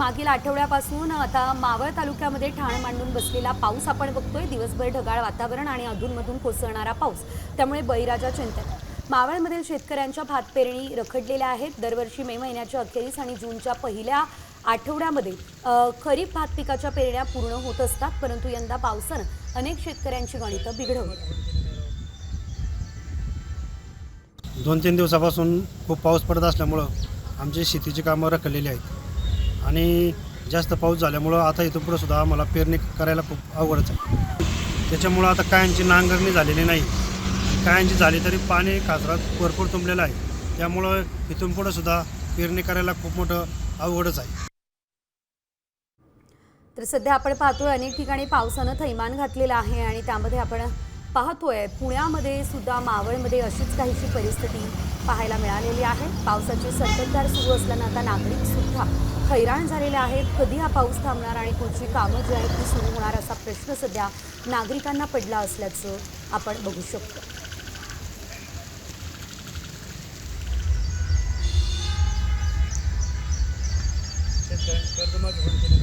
मागील आठवड्यापासून आता मावळ तालुक्यामध्ये ठाण मांडून बसलेला पाऊस आपण बघतोय. दिवसभर ढगाळ वातावरण आणि अधूनमधून कोसळणारा पाऊस. त्यामुळे बळीराजा चिंतन. मावळमधील शेतकऱ्यांच्या भात पेरणी रखडलेल्या आहेत. दरवर्षी मे महिन्याच्या अखेरीस आणि जूनच्या पहिल्या आठवड्यामध्ये खरीप भात पिकाच्या पेरण्या पूर्ण होत असतात परंतु यंदा पावसानं अनेक शेतकऱ्यांची गणितं बिघडवली. दोन तीन दिवसापासून खूप पाऊस पडत असल्यामुळं आमची शेतीची कामं रखडलेली आहेत. आणि जास्त पाऊस झाल्यामुळं आता इथून पुढं सुद्धा आम्हाला पेरणी करायला खूप अवघडच आहे. त्याच्यामुळं आता कायांची नांगरणी झालेली नाही. कायांची झाली तरी पाणी खासरात भरपूर तुंबलेलं आहे. त्यामुळं इथून पुढं सुद्धा पेरणी करायला खूप मोठं अवघडच आहे. तर सध्या आपण पाहतोय अनेक ठिकाणी पावसानं थैमान घातलेलं आहे आणि त्यामध्ये आपण पाहतोय पुण्यामध्ये सुद्धा मावळमध्ये अशीच काहीशी परिस्थिती पाहायला मिळालेली आहे. पावसाची संततधार सुरू असल्यानं आता नागरिक सुद्धा हैराण झालेले आहेत. कधी हा पाऊस थांबणार आणि पुढची कामं जी आहेत ती सुरू होणार असा प्रश्न सध्या नागरिकांना पडला असल्याचं आपण बघू शकतो. कर्जमाफी